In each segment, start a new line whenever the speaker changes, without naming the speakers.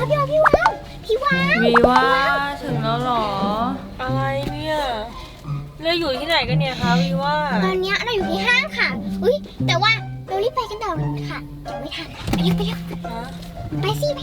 วาพี่วาพี่วาพี่วา
วีว่าถึงแล้วเหรอ
อะไรเนี่ยเราอยู่ที่ไหนกันเนี่ยคะวีว่า
ตอนเนี้ยเราอยู่ที่ห้างค่ะ อุ้ยแต่ว่าเรารีบไปกันต่อค่ะเดี๋ยวไม่ทันไปเร็วไปเร็ว
ฮะ
ไปสิไป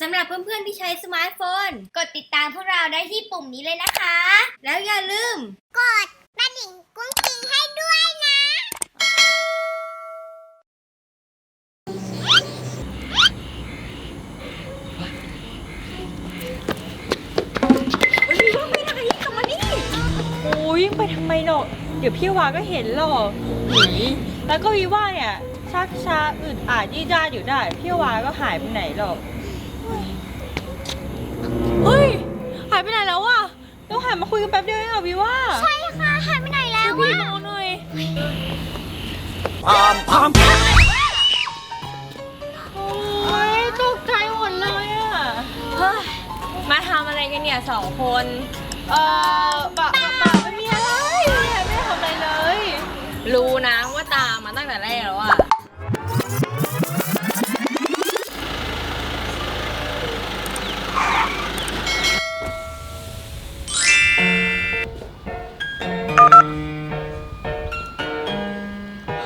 สำหรับเพื่อนๆที่ใช้สมาร์ทโฟน กดติดตามพวกเราได้ที่ปุ่มนี้เลยนะคะ แล้วอย่าลืม กดกระดิ่งกุ้งกิ้งให้ด้วยนะ
เฮ้ยวีว่าไปไหนกลับมานี่โอ้ยไปทำไมหรอกเดี๋ยวพี่วาก็เห็นหรอกหนีแล้วก็วีว่าเนี่ยชักช้าอึดอาดยี่จ้าอยู่ได้ พี่วาก็หายไปไหนหรอก หันมาคุยกันแป๊บเดียวเองอะวีว่า
ใช่ค่ะหายไปไหนแล้ว
พี่
อะ
มองหน่อยโอ้ยตกใจหมดเลยอะ
เฮ้ย มาทำอะไรกันเนี่ยสองคน
เอ่อ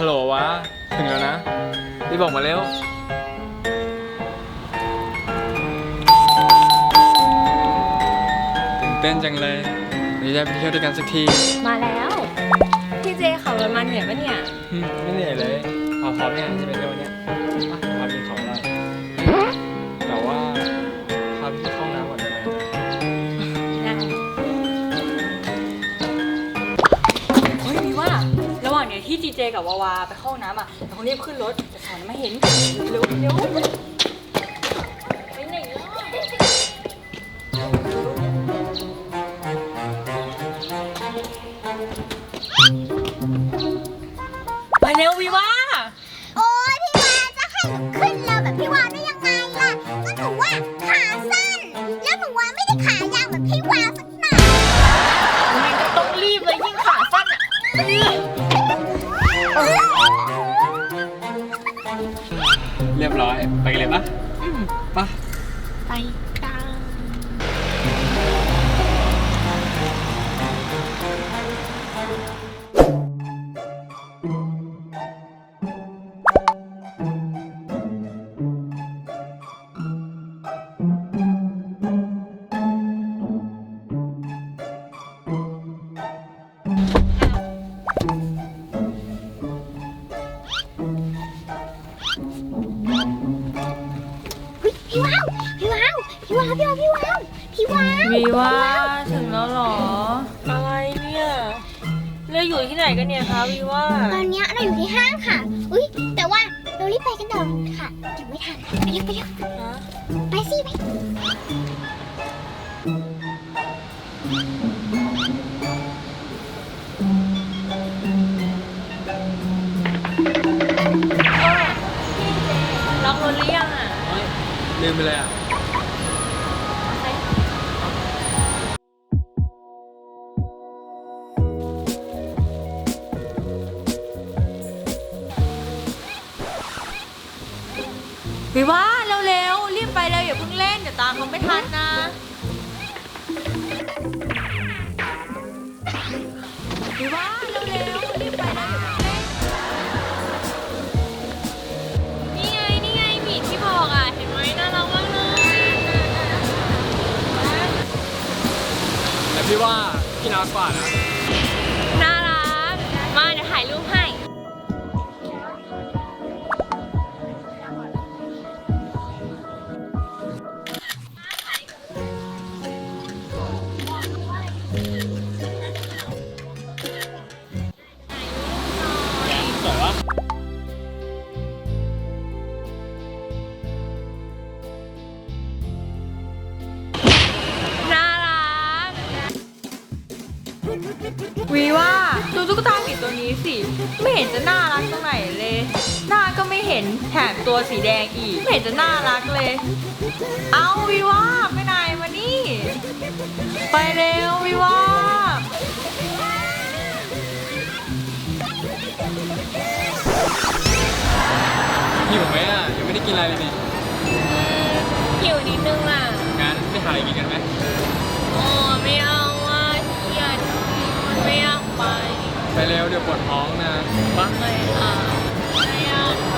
ฮัลโหลวะ ถึงแล้วนะรีบบอกมาเร็ว ตื่นเต้นจังเลยเราจะได้ไปเที่ยวด้วยกันสักที
มาแล้ว พี่เจขับรถมาเหนื่อยปะเนี่ย
อืมไม่เหนื่อยเลยเอาพร้อมเนี่ยจะไปเที่ยววันเนี้ยอะพาไปกินของอร่อย กั
บวาวาไปเข้าห้องน้ำอะเราต้องรีบขึ้นรถจะสอนไม่เห็นเร็วเร็วไปไหนแล้วไปเร็ววีวา
รียบ
ร้อ
ย ไปกันเลยปะปะ
ไป
วพี่วาวพี่วาวพี่วาวพี่วาววีว่า
ถึงแล้วเหรอ
อะไรเนี่ยเราอยู่ที่ไหนกันเนี่ยคะวีว่า
ตอนเนี้ยเราอยู่ที่ห้างค่ะ อุ้ยแต่ว่าเรารีบไปกันต่อค่ะเดี๋ยวไม่ทันไปเร็วไปเร็ว
ฮะ
ไปสิไป
ล็อกรถหรือยังอะ
เฮ้ยลืมไปเลยอะ
วิว่าเร็วๆรีบไปเร็วอย่าเพิ่งเล่นเดี๋ยวตามเขาไม่ทันนะวิว่าเร็วๆรีบไปเร็วอย่าเพิ่งเล่นนี่ไงนี่ไงหมีที่บอกอะเห็นไหมน่ารักมากเลย
แต่พี่ว่าพี่น่ารักกว่านะ
ตุ๊กตาหมีตัวนี้สิ ไม่เห็นจะน่ารักตรงไหนเลย หน้าก็ไม่เห็นแถมตัวสีแดงอีก ไม่เห็นจะน่ารักเลย เอาวีว่าไปไหนมานี่ ไปเร็ววีว่า
หิวไหมอะยังไม่ได้กินอะไรเลยนี่
หิวนิดนึงอะ
งั้นไปหาอะไรกินกันไหม
โอ้ไม่เอาอะเกียดไม่อยากไป
ไปเร็วเดี๋ยวปวดท้องนะปะ
ไม่เอาไม่อยากไป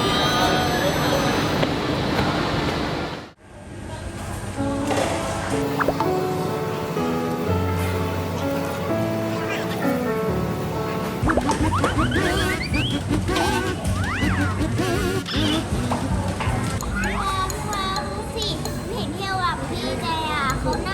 ว้าวว้าวสิเห็นเที่ยวอะพี่แจอะเขานั่ง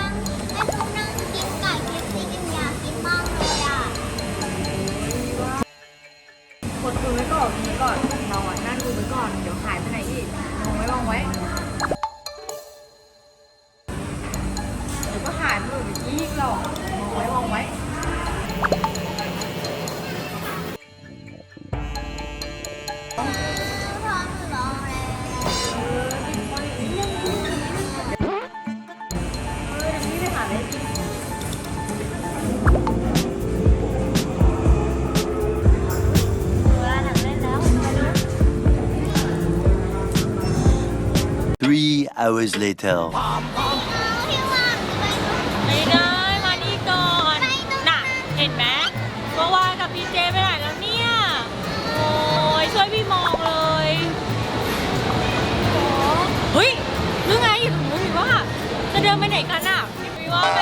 ห
รอกมองไว้มองไว้
พร้อมหรือรอแล้ว
Three hours later.
เห็นไหมเมื่อวานกับพี่เจไปไหนแล้วเนี่ย โอ้ยช่วยพี่มองเลยเฮ้ยนึกไงอยู่ตรงนู้นว่าจะเดินไปไหนกันอะพี่ว่าไป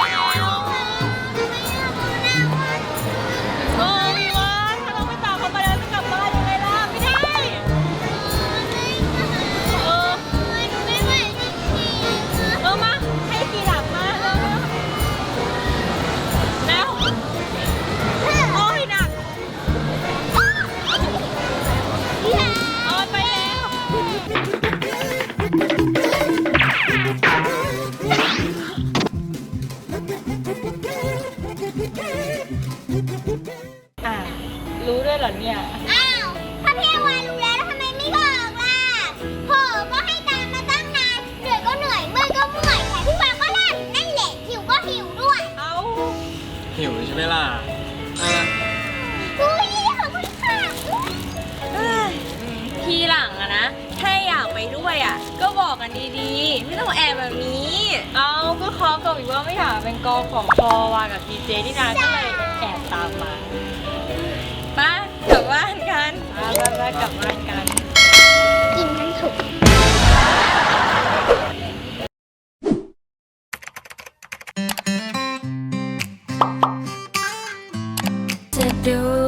ถ้าอยา
ก
ไป
ด้วยอะก็บอกกันดีๆ ไม่ต้องแอบแบบนี้ เอาก็เขากับอีกว่าไม่อยากเป็นกอของคอวากับพีเจที่นาก็เลยแอบตามมาไปกลับบ้านกันไปไปกลับบ้านกัน
กินทั้งถุง
จะดู